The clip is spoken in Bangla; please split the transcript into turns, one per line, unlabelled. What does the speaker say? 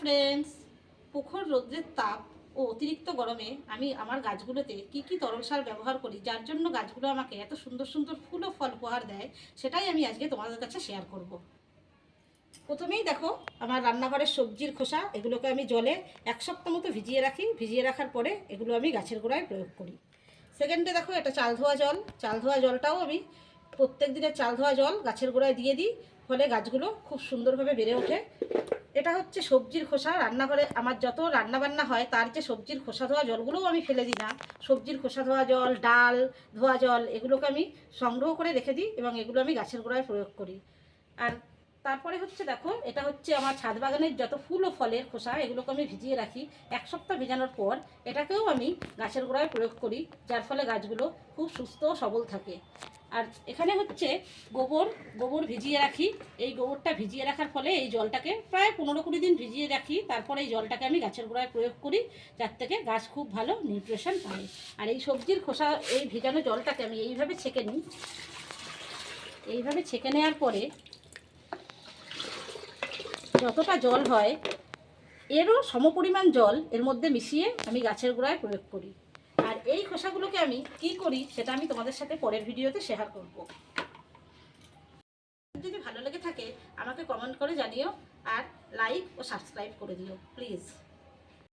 ফ্রেন্ডস প্রখর রৌদ্রের তাপ ও অতিরিক্ত গরমে আমি আমার গাছগুলোতে কি কি তরল সার ব্যবহার করি, যার জন্য গাছগুলো আমাকে এত সুন্দর সুন্দর ফুল ও ফল উপহার দেয়, সেটাই আমি আজকে তোমাদের কাছে শেয়ার করব। প্রথমেই দেখো, আমার রান্নাঘরের সবজির খোসা, এগুলোকে আমি জলে এক সপ্তাহ মতো ভিজিয়ে রাখি, ভিজিয়ে রাখার পরে এগুলো আমি গাছের গোড়ায় প্রয়োগ করি। সেকেন্ডে দেখো, এটা চাল ধোয়া জল, চাল ধোয়া জলটাও আমি প্রত্যেক দিনের চাল ধোয়া জল গাছের গোড়ায় দিয়ে দিই, ফলে গাছগুলো খুব সুন্দরভাবে বেড়ে ওঠে। এটা হচ্ছে সবজির খোসা। রান্নাঘরে আমার যত রান্না বান্না হয়, তার যে সবজির খোসা ধোয়া জলগুলোও আমি ফেলে দিই না। সবজির খোসা ধোয়া জল, ডাল, ধোয়া জল, এগুলোকে আমি সংগ্রহ করে রেখে দিই এবং এগুলো আমি গাছের গোড়ায় প্রয়োগ করি। আর তারপরে হচ্ছে দেখো, এটা হচ্ছে আমার ছাদ বাগানের যত ফুল ও ফলের খোসা, এগুলোকে আমি ভিজিয়ে রাখি। এক সপ্তাহ ভেজানোর পর এটাকেও আমি গাছের গোড়ায় প্রয়োগ করি, যার ফলে গাছগুলো খুব সুস্থ ও সবল থাকে। আর এখানে হচ্ছে গোবর গোবর ভিজিয়ে রাখি। এই গোবরটা ভিজিয়ে রাখার ফলে এই জলটাকে প্রায় পনেরো কুড়ি দিন ভিজিয়ে রাখি। তারপরে এই জলটাকে আমি গাছের গোড়ায় প্রয়োগ করি, যার থেকে গাছ খুব ভালো নিউট্রিশন পায়। আর এই সবজির খোসা, এই ভিজানো জলটাকে আমি এইভাবে ছেঁকে নিই। এইভাবে ছেঁকে নেওয়ার পরে যতটা জল হয়, এরও সমপরিমাণ জল এর মধ্যে মিশিয়ে আমি গাছের গোড়ায় প্রয়োগ করি। এই খোসাগুলোকে আমি কি করি সেটা আমি তোমাদের সাথে পরের ভিডিওতে শেয়ার করব। যদি ভালো লেগে থাকে, আমাকে কমেন্ট করে জানিও আর লাইক ও সাবস্ক্রাইব করে দিও প্লিজ